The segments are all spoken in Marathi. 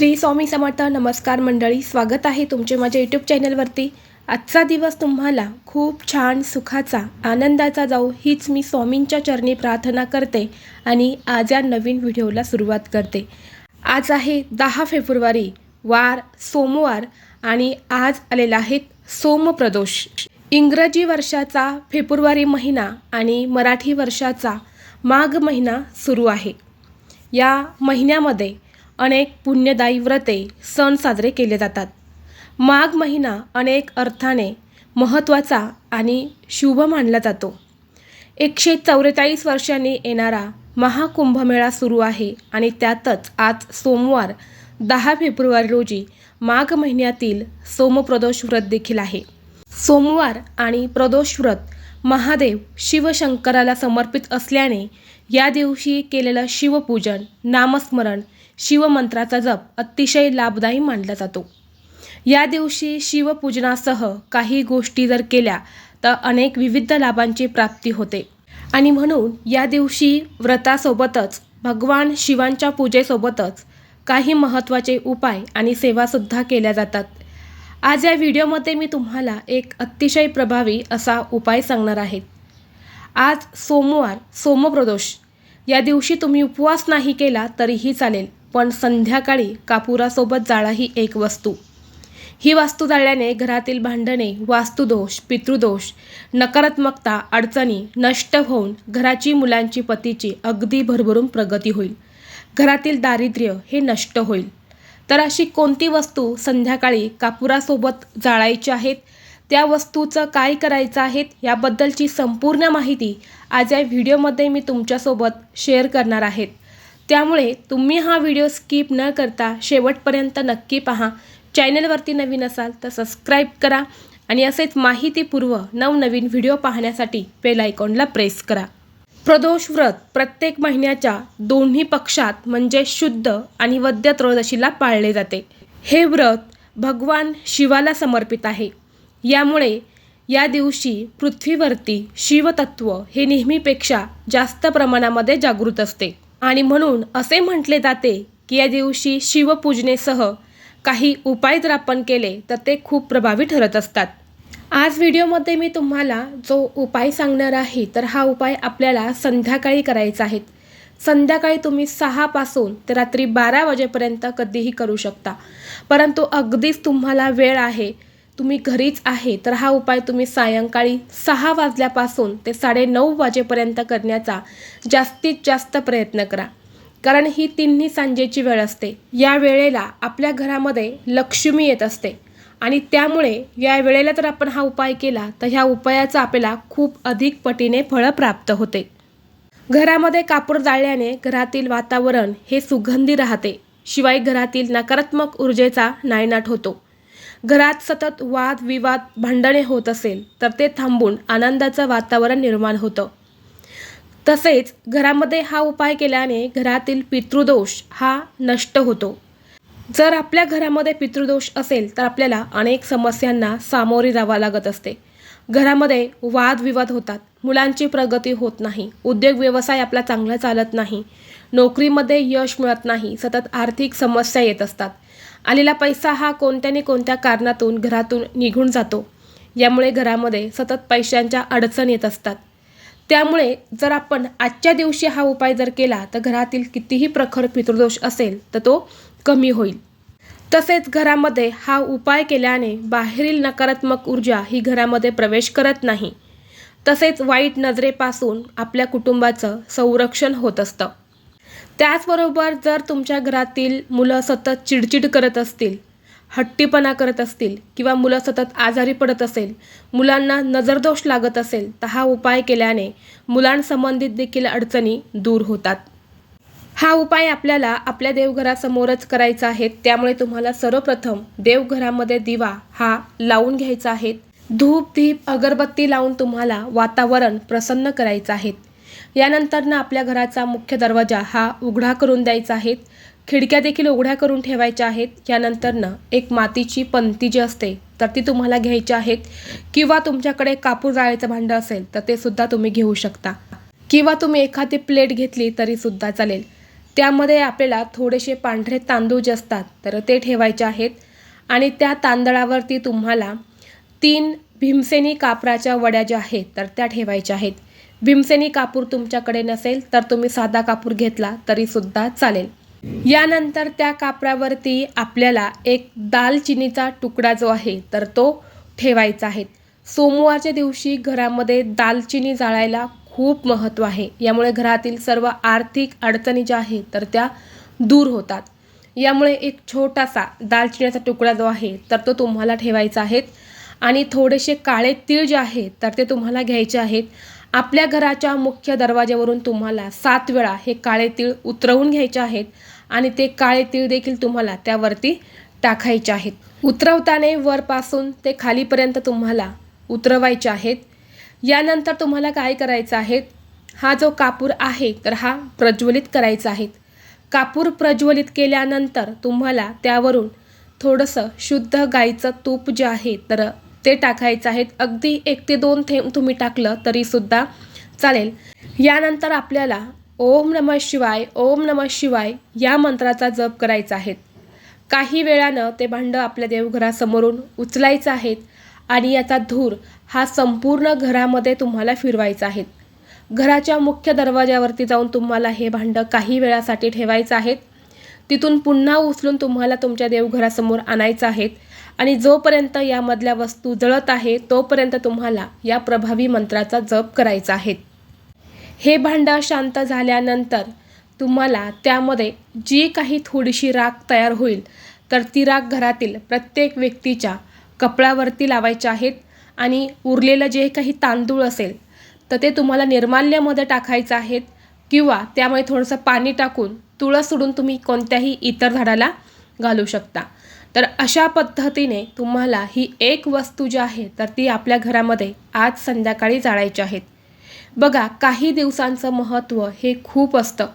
श्री स्वामी समर्थ नमस्कार मंडळी स्वागत आहे तुमचे माझ्या यूट्यूब चॅनलवरती आजचा दिवस तुम्हाला खूप छान सुखाचा आनंदाचा जाऊ हीच मी स्वामींच्या चरणी प्रार्थना करते आणि आज या नवीन व्हिडिओला सुरुवात करते. आज आहे दहा फेब्रुवारी वार सोमवार आणि आज आलेला आहे सोमप्रदोष इंग्रजी वर्षाचा फेब्रुवारी महिना आणि मराठी वर्षाचा माघ महिना सुरू आहे. या महिन्यामध्ये अनेक पुण्यदायी व्रते सण साजरे केले जातात. माघ महिना अनेक अर्थाने महत्त्वाचा आणि शुभ मानला जातो. एकशे चौवेचाळीस वर्षांनी येणारा महाकुंभमेळा सुरू आहे आणि त्यातच आज सोमवार दहा फेब्रुवारी रोजी माघ महिन्यातील सोमप्रदोष व्रत देखील आहे. सोमवार आणि प्रदोष व्रत महादेव शिवशंकराला समर्पित असल्याने या दिवशी केलेलं शिवपूजन नामस्मरण शिवमंत्राचा जप अतिशय लाभदायी मानला जातो. या दिवशी शिवपूजनासह काही गोष्टी जर केल्या तर अनेक विविध लाभांची प्राप्ती होते. आणि म्हणून या दिवशी व्रतासोबतच भगवान शिवांच्या पूजेसोबतच काही महत्त्वाचे उपाय आणि सेवासुद्धा केल्या जातात. आज या व्हिडिओमध्ये मी तुम्हाला एक अतिशय प्रभावी असा उपाय सांगणार आहे. आज सोमवार सोमप्रदोष. या दिवशी तुम्ही उपवास नाही केला तरीही चालेल. पण संध्याकाळी कापुरासोबत जाळा ही एक वस्तू. ही वास्तू जाळल्याने घरातील भांडणे वास्तुदोष पितृदोष नकारात्मकता अडचणी नष्ट होऊन घराची मुलांची पतीची अगदी भरभरून प्रगती होईल. घरातील दारिद्र्य हे नष्ट होईल. तर अशी कोणती वस्तू संध्याकाळी कापुरासोबत जाळायची आहेत? त्या वस्तूचं काय करायचं आहेत? याबद्दलची संपूर्ण माहिती आज या व्हिडिओमध्ये मी तुमच्यासोबत शेअर करणार आहेत त्यामुळे तुम्ही हा व्हिडिओ स्किप न करता शेवटपर्यंत नक्की पहा. चॅनलवरती नवीन असाल तर सबस्क्राईब करा आणि असेच माहितीपूर्व नवनवीन व्हिडिओ पाहण्यासाठी बेल आयकॉनला प्रेस करा. प्रदोष व्रत प्रत्येक महिन्याच्या दोन्ही पक्षात म्हणजे शुद्ध आणि वद्य त्रयोदशीला पाळले जाते. हे व्रत भगवान शिवाला समर्पित आहे. यामुळे या दिवशी पृथ्वीवरती शिवतत्व हे नेहमीपेक्षा जास्त प्रमाणामध्ये जागृत असते. आणि म्हणून असे म्हटले जाते की या दिवशी शिवपूजनेसह काही उपाय जर आपण केले तर ते खूप प्रभावी ठरत असतात. आज व्हिडिओमध्ये मी तुम्हाला जो उपाय सांगणार आहे तर हा उपाय आपल्याला संध्याकाळी करायचा आहे. संध्याकाळी तुम्ही सहापासून ते रात्री बारा वाजेपर्यंत कधीही करू शकता. परंतु अगदीच तुम्हाला वेळ आहे तुम्ही घरीच आहे तर हा उपाय तुम्ही सायंकाळी सहा वाजल्यापासून ते साडेनऊ वाजेपर्यंत करण्याचा जास्तीत जास्त प्रयत्न करा. कारण ही तिन्ही सांजेची वेळ असते. या वेळेला आपल्या घरामध्ये लक्ष्मी येत असते. आणि त्यामुळे या वेळेला जर आपण हा उपाय केला तर ह्या उपायाचा आपल्याला खूप अधिक पटीने फळं प्राप्त होते. घरामध्ये कापूर जाळल्याने घरातील वातावरण हे सुगंधी राहते. शिवाय घरातील नकारात्मक ऊर्जेचा नायनाट होतो. घरात सतत वाद विवाद भांडणे होत असेल तर ते थांबून आनंदाचं वातावरण निर्माण होतं. तसेच घरामध्ये हा उपाय केल्याने घरातील पितृदोष हा नष्ट होतो. जर आपल्या घरामध्ये पितृदोष असेल तर आपल्याला अनेक समस्यांना सामोरे जावं लागत असते. घरामध्ये वादविवाद होतात. मुलांची प्रगती होत नाही. उद्योग व्यवसाय आपला चांगला चालत नाही. नोकरीमध्ये यश मिळत नाही. सतत आर्थिक समस्या येत असतात. आलेला पैसा हा कोणत्याने कोणत्या कारणातून घरातून निघून जातो यामुळे घरामध्ये सतत पैशांच्या अडचण येत असतात. त्यामुळे जर आपण आजच्या दिवशी हा उपाय जर केला तर घरातील कितीही प्रखर पितृदोष असेल तर तो कमी होईल. तसेच घरामध्ये हा उपाय केल्याने बाहेरील नकारात्मक ऊर्जा ही घरामध्ये प्रवेश करत नाही. तसेच वाईट नजरेपासून आपल्या कुटुंबाचं संरक्षण होत असतं. त्याचबरोबर जर तुमच्या घरातील मुलं सतत चिडचिड करत असतील हट्टीपणा करत असतील किंवा मुलं सतत आजारी पडत असेल मुलांना नजरदोष लागत असेल तर हा उपाय केल्याने मुलांसंबंधित देखील अडचणी दूर होतात. हा उपाय आपल्याला आपल्या देवघरासमोरच करायचा आहे त्यामुळे तुम्हाला सर्वप्रथम देवघरामध्ये दिवा हा लावून घ्यायचा आहे. धूप दीप अगरबत्ती लावून तुम्हाला वातावरण प्रसन्न करायचं आहे. यानंतरनं आपल्या घराचा मुख्य दरवाजा हा उघडा करून द्यायचा आहे. खिडक्या देखील उघड्या करून ठेवायच्या आहेत. यानंतरनं एक मातीची पंती जी असते तर ती तुम्हाला घ्यायची आहेत. किंवा तुमच्याकडे कापूर जाळ्याचं भांडं असेल तर ते सुद्धा तुम्ही घेऊ शकता. किंवा तुम्ही एखादी प्लेट घेतली तरी सुद्धा चालेल. त्यामध्ये आपल्याला थोडेसे पांढरे तांदूळ जे असतात तर ते ठेवायचे आहेत. आणि त्या तांदळावरती तुम्हाला तीन भीमसेनी कापराच्या वड्या ज्या आहेत तर त्या ठेवायच्या आहेत. भीमसेनी कापूर तुमच्याकडे नसेल तर तुम्ही साधा कापूर घेतला तरीसुद्धा चालेल. यानंतर त्या कापरावरती आपल्याला एक दालचिनीचा तुकडा जो आहे तर तो ठेवायचा आहे. सोमवारच्या दिवशी घरामध्ये दालचिनी जाळायला खूप महत्त्व आहे. यामुळे घरातील सर्व आर्थिक अडचणी ज्या आहेत तर त्या दूर होतात. यामुळे एक छोटासा दालचिनीचा तुकडा जो आहे तर तो तुम्हाला ठेवायचा आहे. आणि थोडेसे काळे तीळ जे आहेत तर ते तुम्हाला घ्यायचे आहेत. आपल्या घराच्या मुख्य दरवाज्यावरून तुम्हाला सात वेळा हे काळे तीळ उतरवून घ्यायचे आहेत आणि ते काळे तीळ देखील तुम्हाला त्यावरती टाकायचे आहेत. उतरवताना वरपासून ते खालीपर्यंत तुम्हाला उतरवायचे आहेत. यानंतर तुम्हाला काय करायचं आहे हा जो कापूर आहे तर हा प्रज्वलित करायचा आहे. कापूर प्रज्वलित केल्यानंतर तुम्हाला त्यावरून थोडंसं शुद्ध गाईचं तूप जे आहे तर ते टाकायचं आहेत. अगदी एक ते दोन थेंब तुम्ही टाकलं तरीसुद्धा चालेल. यानंतर आपल्याला ओम नमः शिवाय ओम नमः शिवाय या मंत्राचा जप करायचा आहे. काही वेळानं ते भांडं आपल्या देवघरासमोरून उचलायचं आहेत आणि याचा धूर हा संपूर्ण घरामध्ये तुम्हाला फिरवायचा आहे. घराच्या मुख्य दरवाज्यावरती जाऊन तुम्हाला हे भांडं काही वेळासाठी ठेवायचं आहे तिथून पुन्हा उचलून तुम्हाला तुमच्या देवघरासमोर आणायचं आहेत. आणि जोपर्यंत यामधल्या वस्तू जळत आहे तोपर्यंत तुम्हाला या प्रभावी मंत्राचा जप करायचा आहे. हे भांडं शांत झाल्यानंतर तुम्हाला त्यामध्ये जी काही थोडीशी राख तयार होईल तर ती राख घरातील प्रत्येक व्यक्तीच्या कपड्यावरती लावायचे आहेत आणि उरलेलं जे काही तांदूळ असेल तर ते तुम्हाला निर्माल्यामध्ये टाकायचं आहेत किंवा त्यामुळे थोडंसं पाणी टाकून तुळस सोडून तुम्ही कोणत्याही इतर झाडाला घालू शकता. तर अशा पद्धतीने तुम्हाला ही एक वस्तू जी आहे तर ती आपल्या घरामध्ये आज संध्याकाळी जाळायची आहेत बघा काही दिवसांचं महत्त्व हे खूप असतं.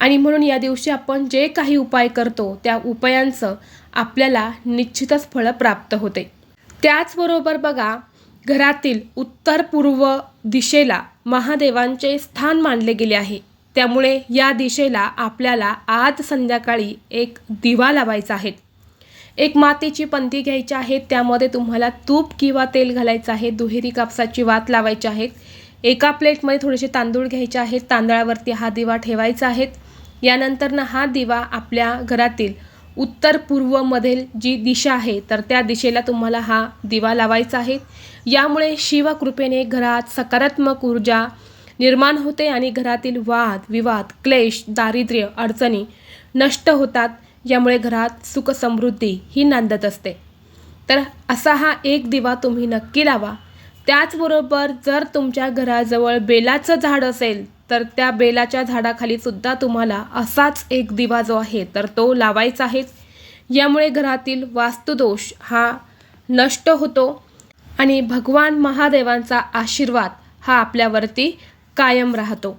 आणि म्हणून या दिवशी आपण जे काही उपाय करतो त्या उपायांचं आपल्याला निश्चितच फळं प्राप्त होते. त्याचबरोबर बघा घरातील उत्तर पूर्व दिशेला महादेवांचे स्थान मानले गेले आहे. त्यामुळे या दिशेला आपल्याला आज संध्याकाळी एक दिवा लावायचा आहे. एक मातीची पंती घ्यायची आहे त्यामध्ये तुम्हाला तूप किंवा तेल घालायचं आहे दुहेरी कापसाची वात लावायची आहे. एका प्लेटमध्ये थोडेसे तांदूळ घ्यायचे आहेत तांदळावरती हा दिवा ठेवायचा आहे. यानंतर ना हा दिवा आपल्या घरातील उत्तर पूर्वमधील जी दिशा आहे तर त्या दिशेला तुम्हाला हा दिवा लावायचा आहे. यामुळे शिवकृपेने घरात सकारात्मक ऊर्जा निर्माण होते आणि घरातील वाद विवाद क्लेश दारिद्र्य अडचणी नष्ट होतात. यामुळे घरात सुखसमृद्धी ही नांदत असते. तर असा हा एक दिवा तुम्ही नक्की लावा. त्याचबरोबर जर तुमच्या घराजवळ बेलाचं झाड असेल तर त्या बेलाच्या झाडाखाली सुद्धा तुम्हाला असाच एक दिवा जो आहे तर तो लावायचा आहे. यामुळे घरातील वास्तुदोष हा नष्ट होतो आणि भगवान महादेवांचा आशीर्वाद हा आपल्यावरती कायम राहतो.